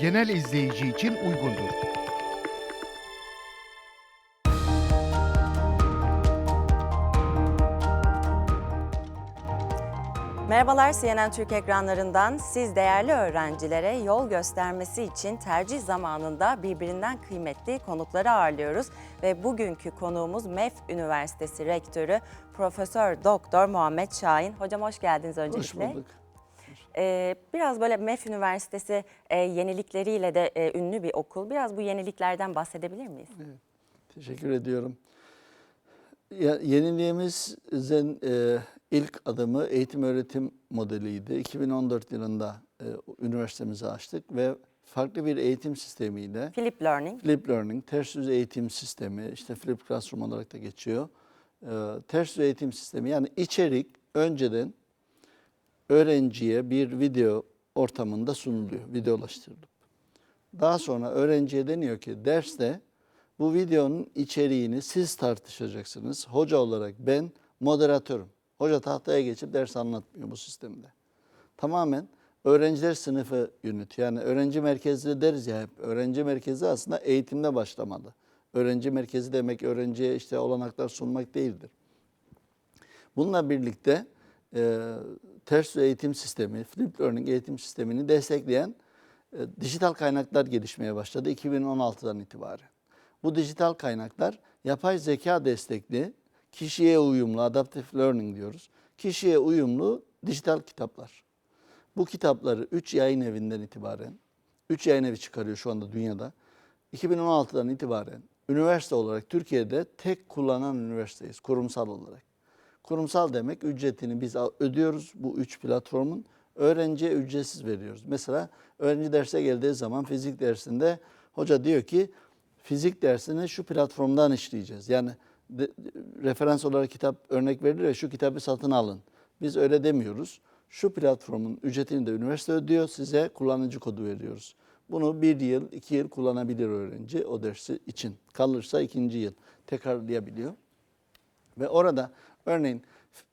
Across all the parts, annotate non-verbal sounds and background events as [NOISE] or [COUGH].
genel izleyici için uygundur. Merhabalar CNN Türk ekranlarından siz değerli öğrencilere yol göstermesi için tercih zamanında birbirinden kıymetli konukları ağırlıyoruz ve bugünkü konuğumuz MEF Üniversitesi Rektörü Profesör Doktor Muhammed Şahin. Hocam hoş geldiniz Hoş öncelikle. bulduk. Ee, biraz böyle MEF Üniversitesi e, yenilikleriyle de e, ünlü bir okul. Biraz bu yeniliklerden bahsedebilir miyiz? Teşekkür ediyorum. Ya, yeniliğimizin e, ilk adımı eğitim öğretim modeliydi. 2014 yılında e, üniversitemizi açtık ve farklı bir eğitim sistemiyle Flip Learning. Flip Learning, ters yüz eğitim sistemi, işte Flip Classroom olarak da geçiyor. E, ters yüz eğitim sistemi yani içerik önceden öğrenciye bir video ortamında sunuluyor, videolaştırılıp. Daha sonra öğrenciye deniyor ki derste bu videonun içeriğini siz tartışacaksınız. Hoca olarak ben moderatörüm. Hoca tahtaya geçip ders anlatmıyor bu sistemde. Tamamen öğrenciler sınıfı yönetiyor. Yani öğrenci merkezli deriz ya hep. Öğrenci merkezi aslında eğitimde başlamalı. Öğrenci merkezi demek öğrenciye işte olanaklar sunmak değildir. Bununla birlikte e, ters eğitim sistemi, flip learning eğitim sistemini destekleyen e, dijital kaynaklar gelişmeye başladı 2016'dan itibaren. Bu dijital kaynaklar yapay zeka destekli, kişiye uyumlu, adaptive learning diyoruz. Kişiye uyumlu dijital kitaplar. Bu kitapları 3 yayın evinden itibaren, 3 yayın evi çıkarıyor şu anda dünyada. 2016'dan itibaren üniversite olarak Türkiye'de tek kullanan üniversiteyiz kurumsal olarak. Kurumsal demek ücretini biz ödüyoruz bu üç platformun. Öğrenciye ücretsiz veriyoruz. Mesela öğrenci derse geldiği zaman fizik dersinde hoca diyor ki fizik dersini şu platformdan işleyeceğiz. Yani de- referans olarak kitap örnek verilir ya şu kitabı satın alın. Biz öyle demiyoruz. Şu platformun ücretini de üniversite ödüyor. Size kullanıcı kodu veriyoruz. Bunu bir yıl, iki yıl kullanabilir öğrenci o dersi için. Kalırsa ikinci yıl tekrarlayabiliyor. Ve orada örneğin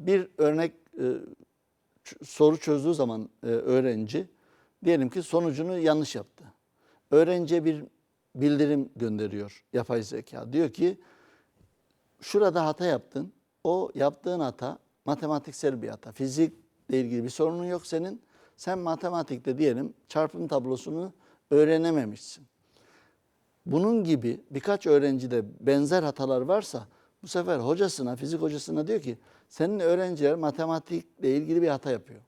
bir örnek e, soru çözdüğü zaman e, öğrenci diyelim ki sonucunu yanlış yaptı. Öğrenciye bir bildirim gönderiyor yapay zeka. Diyor ki şurada hata yaptın. O yaptığın hata matematiksel bir hata. Fizikle ilgili bir sorunun yok senin. Sen matematikte diyelim çarpım tablosunu öğrenememişsin. Bunun gibi birkaç öğrencide benzer hatalar varsa bu sefer hocasına, fizik hocasına diyor ki senin öğrenciler matematikle ilgili bir hata yapıyor.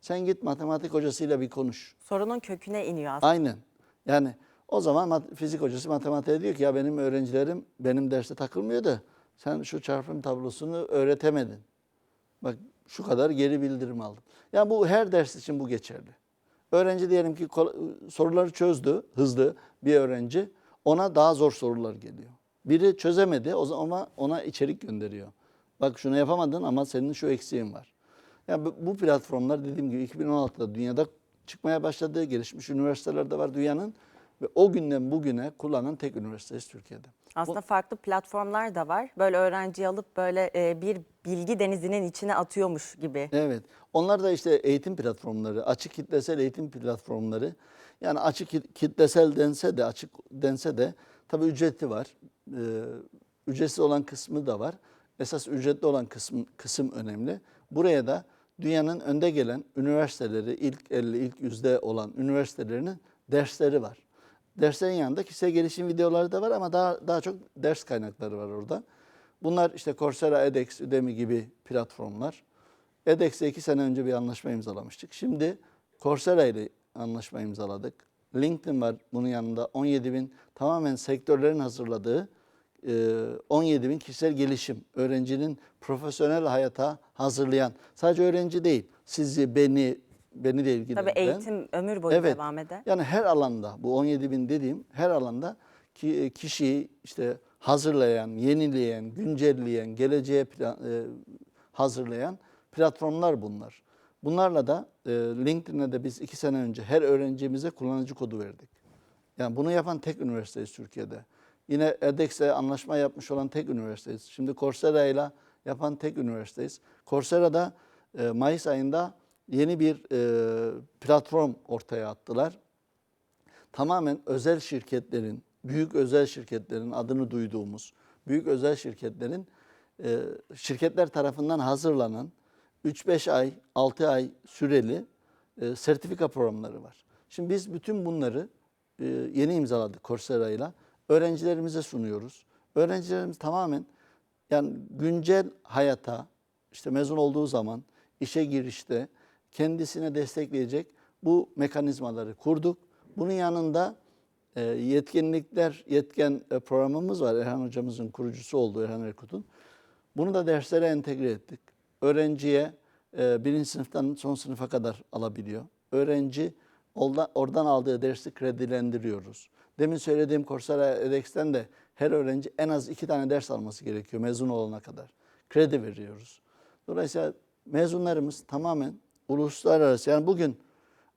Sen git matematik hocasıyla bir konuş. Sorunun köküne iniyor aslında. Aynen. Yani o zaman fizik hocası matematiğe diyor ki ya benim öğrencilerim benim derste takılmıyor da sen şu çarpım tablosunu öğretemedin. Bak şu kadar geri bildirim aldım. Yani bu her ders için bu geçerli. Öğrenci diyelim ki soruları çözdü hızlı bir öğrenci ona daha zor sorular geliyor. Biri çözemedi o zaman ona, içerik gönderiyor. Bak şunu yapamadın ama senin şu eksiğin var. Yani bu- platformlar dediğim gibi 2016'da dünyada çıkmaya başladı. Gelişmiş üniversitelerde var dünyanın ve o günden bugüne kullanan tek üniversiteyiz Türkiye'de. Aslında farklı platformlar da var. Böyle öğrenciyi alıp böyle e, bir bilgi denizinin içine atıyormuş gibi. Evet. Onlar da işte eğitim platformları, açık kitlesel eğitim platformları. Yani açık kit- kitlesel dense de, açık dense de tabii ücreti var. Ee, ücretsiz olan kısmı da var. Esas ücretli olan kısım, kısım önemli. Buraya da dünyanın önde gelen üniversiteleri, ilk 50, ilk yüzde olan üniversitelerinin dersleri var. Derslerin yanında kişisel gelişim videoları da var ama daha daha çok ders kaynakları var orada. Bunlar işte Coursera, edX, Udemy gibi platformlar. edX'le iki sene önce bir anlaşma imzalamıştık. Şimdi Coursera ile anlaşma imzaladık. LinkedIn var bunun yanında 17 bin tamamen sektörlerin hazırladığı e, 17 bin kişisel gelişim öğrencinin profesyonel hayata hazırlayan sadece öğrenci değil sizi beni beni de Tabii ilgilendiren eğitim ömür boyu Evet. devam eder. yani her alanda bu 17 bin dediğim her alanda ki kişiyi işte hazırlayan, yenileyen, güncelleyen, geleceğe plan, e, hazırlayan platformlar bunlar. Bunlarla da e, LinkedIn'e de biz iki sene önce her öğrencimize kullanıcı kodu verdik. Yani bunu yapan tek üniversiteyiz Türkiye'de. Yine edX'le anlaşma yapmış olan tek üniversiteyiz. Şimdi Coursera ile yapan tek üniversiteyiz. Coursera'da e, Mayıs ayında yeni bir e, platform ortaya attılar. tamamen özel şirketlerin, büyük özel şirketlerin adını duyduğumuz büyük özel şirketlerin e, şirketler tarafından hazırlanan 3-5 ay, 6 ay süreli e, sertifika programları var. Şimdi biz bütün bunları e, yeni imzaladık Coursera ile. Öğrencilerimize sunuyoruz. Öğrencilerimiz tamamen yani güncel hayata işte mezun olduğu zaman işe girişte kendisine destekleyecek bu mekanizmaları kurduk. Bunun yanında e, yetkinlikler, yetken e, programımız var. Erhan hocamızın kurucusu olduğu Erhan Erkut'un. Bunu da derslere entegre ettik. Öğrenciye e, birinci sınıftan son sınıfa kadar alabiliyor. Öğrenci orada- oradan aldığı dersi kredilendiriyoruz. Demin söylediğim Coursera edX'ten de her öğrenci en az iki tane ders alması gerekiyor mezun olana kadar. Kredi veriyoruz. Dolayısıyla mezunlarımız tamamen uluslararası yani bugün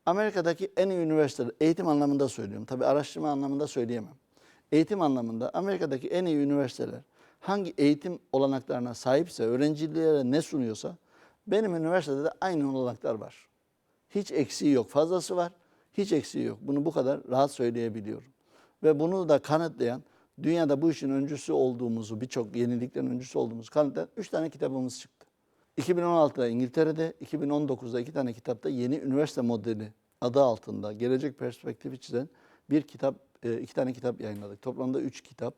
Amerika'daki en iyi üniversiteler, eğitim anlamında söylüyorum. Tabii araştırma anlamında söyleyemem. Eğitim anlamında Amerika'daki en iyi üniversiteler hangi eğitim olanaklarına sahipse, öğrencilere ne sunuyorsa benim üniversitede de aynı olanaklar var. Hiç eksiği yok. Fazlası var, hiç eksiği yok. Bunu bu kadar rahat söyleyebiliyorum. Ve bunu da kanıtlayan, dünyada bu işin öncüsü olduğumuzu, birçok yeniliklerin öncüsü olduğumuzu kanıtlayan 3 tane kitabımız çıktı. 2016'da İngiltere'de, 2019'da iki tane kitapta yeni üniversite modeli adı altında gelecek perspektifi çizen bir kitap, e, iki tane kitap yayınladık. Toplamda üç kitap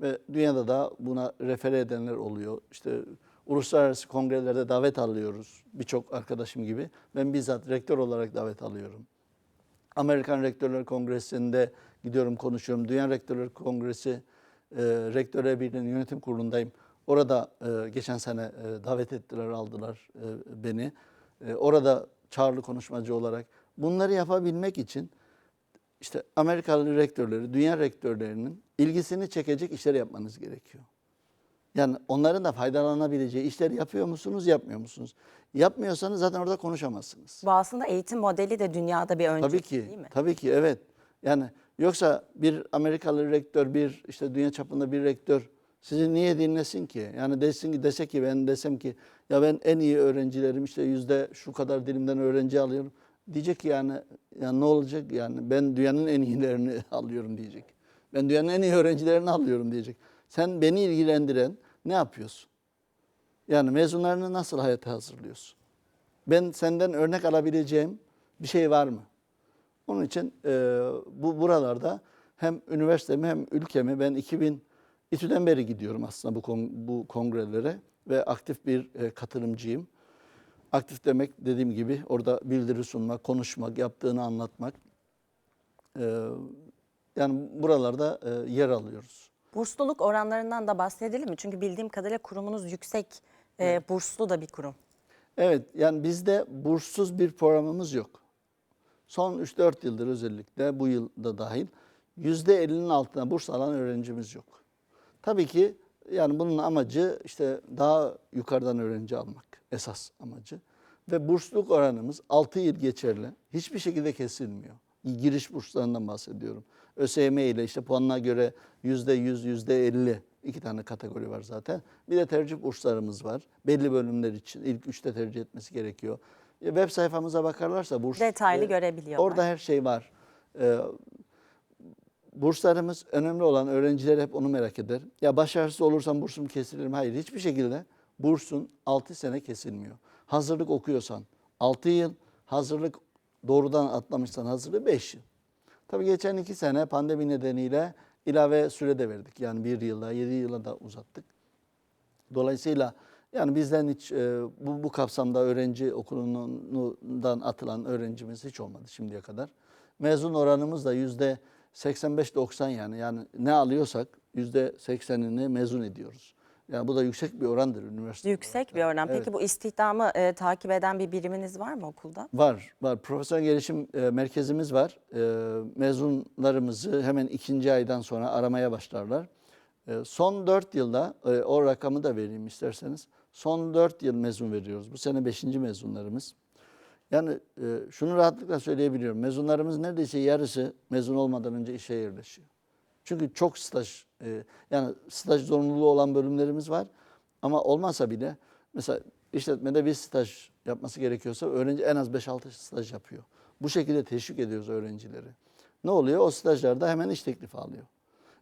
ve dünyada da buna refere edenler oluyor. İşte uluslararası kongrelerde davet alıyoruz birçok arkadaşım gibi. Ben bizzat rektör olarak davet alıyorum. Amerikan Rektörler Kongresi'nde gidiyorum konuşuyorum. Dünya Rektörler Kongresi e, Rektörler Birliği'nin yönetim kurulundayım. Orada e, geçen sene e, davet ettiler, aldılar e, beni. E, orada çağrılı konuşmacı olarak. Bunları yapabilmek için işte Amerikalı rektörleri, dünya rektörlerinin ilgisini çekecek işler yapmanız gerekiyor. Yani onların da faydalanabileceği işleri yapıyor musunuz, yapmıyor musunuz? Yapmıyorsanız zaten orada konuşamazsınız. Bu aslında eğitim modeli de dünyada bir önceki Tabii ki, değil mi? tabii ki evet. Yani yoksa bir Amerikalı rektör, bir işte dünya çapında bir rektör sizi niye dinlesin ki? Yani desin ki dese ki ben desem ki ya ben en iyi öğrencilerim işte yüzde şu kadar dilimden öğrenci alıyorum. Diyecek ki yani ya ne olacak yani ben dünyanın en iyilerini [LAUGHS] alıyorum diyecek. Ben dünyanın en iyi öğrencilerini alıyorum diyecek. Sen beni ilgilendiren ne yapıyorsun? Yani mezunlarını nasıl hayata hazırlıyorsun? Ben senden örnek alabileceğim bir şey var mı? Onun için e, bu buralarda hem üniversitemi hem ülkemi ben 2000 İTÜ'den beri gidiyorum aslında bu kon- bu kongrelere ve aktif bir e, katılımcıyım. Aktif demek dediğim gibi orada bildiri sunmak, konuşmak, yaptığını anlatmak. E, yani buralarda e, yer alıyoruz. Bursluluk oranlarından da bahsedelim mi? Çünkü bildiğim kadarıyla kurumunuz yüksek e, burslu da bir kurum. Evet yani bizde burssuz bir programımız yok. Son 3-4 yıldır özellikle bu yılda dahil %50'nin altına burs alan öğrencimiz yok. Tabii ki yani bunun amacı işte daha yukarıdan öğrenci almak esas amacı. Ve bursluluk oranımız 6 yıl geçerli. Hiçbir şekilde kesilmiyor. Giriş burslarından bahsediyorum. ÖSYM ile işte puanına göre %100, %50 iki tane kategori var zaten. Bir de tercih burslarımız var. Belli bölümler için ilk üçte tercih etmesi gerekiyor. E, Web sayfamıza bakarlarsa burs Detaylı e, görebiliyorlar. Orada her şey var. Ee, burslarımız önemli olan öğrenciler hep onu merak eder. Ya başarısız olursam bursum kesilir mi? Hayır hiçbir şekilde bursun 6 sene kesilmiyor. Hazırlık okuyorsan 6 yıl, hazırlık doğrudan atlamışsan hazırlığı 5 yıl. Tabii geçen 2 sene pandemi nedeniyle ilave süre de verdik. Yani 1 yıla 7 yıla da uzattık. Dolayısıyla yani bizden hiç e, bu, bu kapsamda öğrenci okulundan atılan öğrencimiz hiç olmadı şimdiye kadar. Mezun oranımız da yüzde 85-90 yani. Yani ne alıyorsak yüzde 80'ini mezun ediyoruz. Yani bu da yüksek bir orandır üniversite. Yüksek bir oran. Peki Evet. bu istihdamı e, takip eden bir biriminiz var mı okulda? Var, var. Profesyonel gelişim e, merkezimiz var. E, mezunlarımızı hemen ikinci aydan sonra aramaya başlarlar. E, son dört yılda, e, o rakamı da vereyim isterseniz. Son dört yıl mezun veriyoruz. Bu sene beşinci mezunlarımız. Yani e, şunu rahatlıkla söyleyebiliyorum. Mezunlarımız neredeyse yarısı mezun olmadan önce işe yerleşiyor. Çünkü çok staj, e, yani staj zorunluluğu olan bölümlerimiz var. Ama olmasa bile mesela işletmede bir staj yapması gerekiyorsa öğrenci en az 5-6 staj yapıyor. Bu şekilde teşvik ediyoruz öğrencileri. Ne oluyor? O stajlarda hemen iş teklifi alıyor.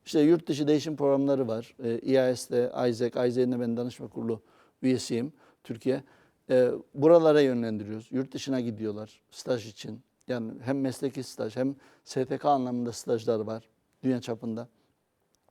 İşte yurt dışı değişim programları var. E, EIS'de, ISEC, ISEC'in de ben danışma kurulu üyesiyim Türkiye. E, buralara yönlendiriyoruz. Yurt dışına gidiyorlar staj için. Yani hem mesleki staj hem STK anlamında stajlar var dünya çapında.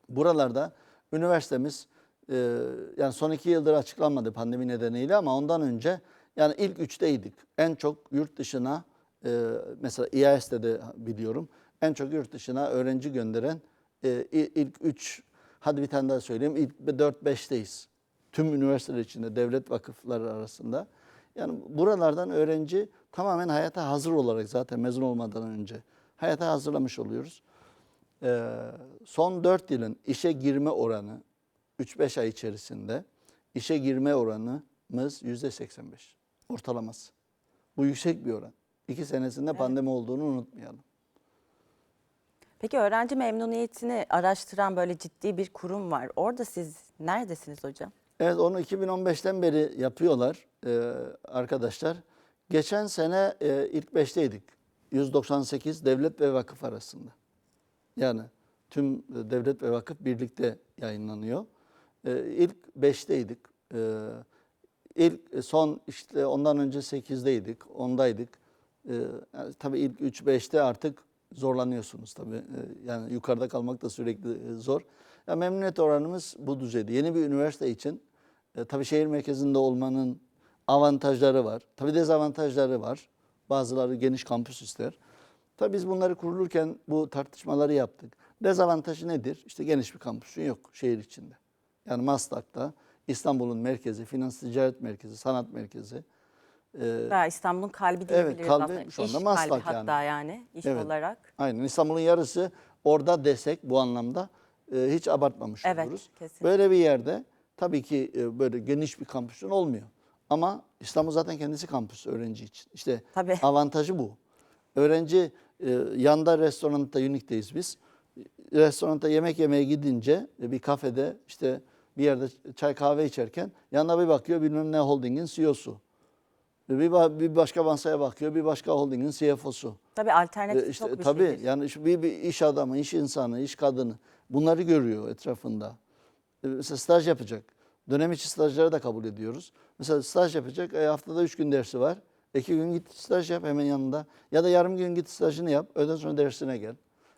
Buralarda üniversitemiz e, yani son iki yıldır açıklanmadı pandemi nedeniyle ama ondan önce yani ilk üçteydik. En çok yurt dışına e, mesela EIS'te de biliyorum en çok yurt dışına öğrenci gönderen e, il- ilk üç hadi bir tane daha söyleyeyim ilk 4-5'teyiz. Tüm üniversiteler içinde devlet vakıfları arasında. Yani buralardan öğrenci tamamen hayata hazır olarak zaten mezun olmadan önce hayata hazırlamış oluyoruz. Ee, son 4 yılın işe girme oranı 3-5 ay içerisinde işe girme oranımız %85 ortalaması. Bu yüksek bir oran. İki senesinde pandemi olduğunu unutmayalım. Peki öğrenci memnuniyetini araştıran böyle ciddi bir kurum var. Orada siz neredesiniz hocam? Evet onu 2015'ten beri yapıyorlar e, arkadaşlar. Geçen sene e, ilk 5'teydik. 198 devlet ve vakıf arasında. Yani tüm devlet ve vakıf birlikte yayınlanıyor. E, ilk 5'teydik. E, ilk son işte ondan önce 8'deydik, 10'daydık. E, tabii ilk 3-5'te artık zorlanıyorsunuz tabii. E, yani yukarıda kalmak da sürekli e, zor. Ya memnuniyet oranımız bu düzeyde. Yeni bir üniversite için e, tabii şehir merkezinde olmanın avantajları var. Tabii dezavantajları var. Bazıları geniş kampüs ister. Tabii biz bunları kurulurken bu tartışmaları yaptık. Dezavantajı nedir? İşte geniş bir kampüsün yok şehir içinde. Yani Maslak'ta İstanbul'un merkezi, finans ticaret merkezi, sanat merkezi. E, İstanbul'un kalbi Evet, diyebiliriz kalbi aslında. şu anda İş Maslak kalbi yani. hatta yani iş Evet. olarak. Aynen İstanbul'un yarısı orada desek bu anlamda e, hiç abartmamış Evet, oluruz. kesinlikle. Böyle bir yerde tabii ki e, böyle geniş bir kampüsün olmuyor. Ama İstanbul zaten kendisi kampüs öğrenci için. İşte Tabii. [LAUGHS] avantajı bu. Öğrenci e, yanda restoranda Unique'deyiz biz. Restoranda yemek yemeye gidince e, bir kafede işte bir yerde çay kahve içerken yanına bir bakıyor bilmem ne holdingin CEO'su. Bir, bir başka masaya bakıyor bir başka holdingin CFO'su. Tabii alternatif E, işte çok bir tabii şeydir. yani bir, bir iş adamı, iş insanı, iş kadını bunları görüyor etrafında. E, Mesela staj yapacak. Dönem içi stajları da kabul ediyoruz. Mesela staj yapacak. e, haftada üç gün dersi var. İki gün git staj yap hemen yanında. Ya da yarım gün git stajını yap. Öğleden sonra dersine gel.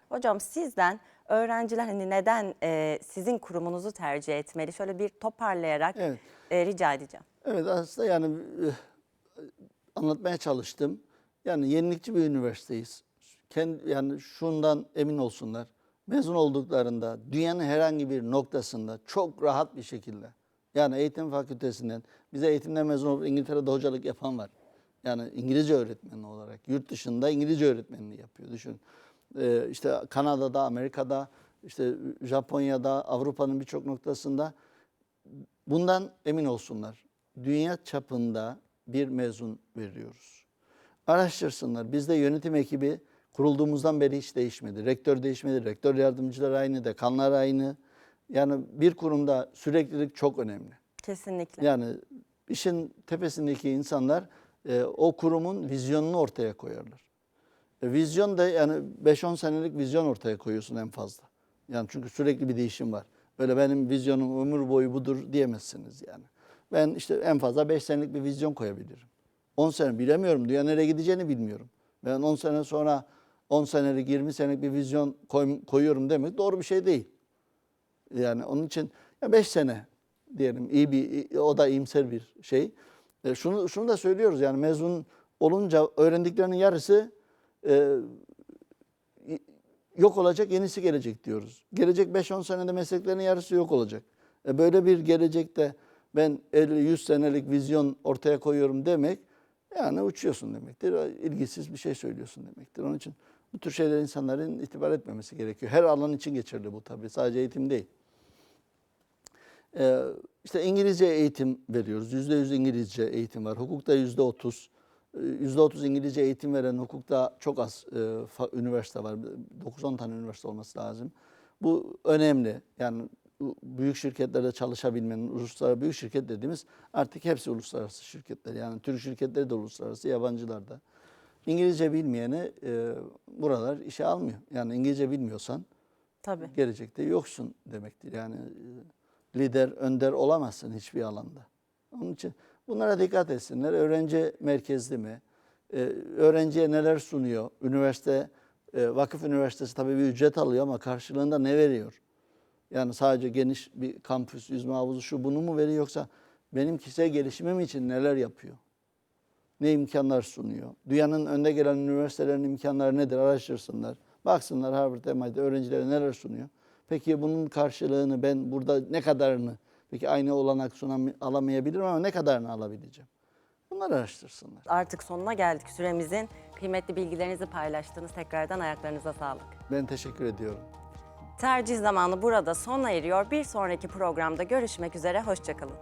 Hocam sizden öğrenciler hani neden e, sizin kurumunuzu tercih etmeli? Şöyle bir toparlayarak Evet. e, rica edeceğim. Evet aslında yani e, anlatmaya çalıştım. Yani yenilikçi bir üniversiteyiz. Kendi, yani şundan emin olsunlar. Mezun olduklarında dünyanın herhangi bir noktasında çok rahat bir şekilde yani eğitim fakültesinden bize eğitimden mezun olup İngiltere'de hocalık yapan var. Yani İngilizce öğretmeni olarak yurt dışında İngilizce öğretmenliği yapıyor. Düşün. Ee, işte Kanada'da, Amerika'da, işte Japonya'da, Avrupa'nın birçok noktasında Bundan emin olsunlar. Dünya çapında bir mezun veriyoruz. Araştırsınlar. Bizde yönetim ekibi kurulduğumuzdan beri hiç değişmedi. Rektör değişmedi. Rektör yardımcıları aynı, dekanlar aynı. Yani bir kurumda süreklilik çok önemli. Kesinlikle. Yani işin tepesindeki insanlar e, o kurumun vizyonunu ortaya koyarlar. E, vizyon da yani 5-10 senelik vizyon ortaya koyuyorsun en fazla. Yani çünkü sürekli bir değişim var. Böyle benim vizyonum ömür boyu budur diyemezsiniz yani. Ben işte en fazla 5 senelik bir vizyon koyabilirim. 10 sene bilemiyorum. Dünya nereye gideceğini bilmiyorum. Ben 10 sene sonra 10 senelik 20 senelik bir vizyon koy- koyuyorum demek doğru bir şey değil. Yani onun için ya 5 sene diyelim iyi bir o da iyimser bir şey. E, şunu şunu da söylüyoruz yani mezun olunca öğrendiklerinin yarısı e, yok olacak, yenisi gelecek diyoruz. Gelecek 5-10 senede mesleklerin yarısı yok olacak. E, böyle bir gelecekte ben 50-100 senelik vizyon ortaya koyuyorum demek yani uçuyorsun demektir. İlgisiz bir şey söylüyorsun demektir. Onun için bu tür şeyler insanların itibar etmemesi gerekiyor. Her alan için geçerli bu tabii. Sadece eğitim değil. Ee, işte İngilizce eğitim veriyoruz. Yüzde yüz İngilizce eğitim var. Hukukta yüzde otuz. Ee, Yüzde otuz İngilizce eğitim veren hukukta çok az e, fa- üniversite var. 9-10 tane üniversite olması lazım. Bu önemli. Yani büyük şirketlerde çalışabilmenin, uluslararası büyük şirket dediğimiz artık hepsi uluslararası şirketler. Yani Türk şirketleri de uluslararası, yabancılar da. İngilizce bilmeyeni e, buralar işe almıyor. Yani İngilizce bilmiyorsan Tabii. gelecekte yoksun demektir. Yani e, lider, önder olamazsın hiçbir alanda. Onun için bunlara dikkat etsinler. Öğrenci merkezli mi? E, öğrenciye neler sunuyor? Üniversite, e, vakıf üniversitesi tabii bir ücret alıyor ama karşılığında ne veriyor? Yani sadece geniş bir kampüs, yüzme havuzu şu bunu mu veriyor yoksa benim kişisel gelişimim için neler yapıyor? Ne imkanlar sunuyor? Dünyanın önde gelen üniversitelerin imkanları nedir? Araştırsınlar. Baksınlar Harvard, MIT öğrencilere neler sunuyor. Peki bunun karşılığını ben burada ne kadarını, peki aynı olanak sunam alamayabilirim ama ne kadarını alabileceğim? Bunları araştırsınlar. Artık sonuna geldik süremizin. Kıymetli bilgilerinizi paylaştınız. Tekrardan ayaklarınıza sağlık. Ben teşekkür ediyorum. Tercih zamanı burada sona eriyor. Bir sonraki programda görüşmek üzere. Hoşçakalın.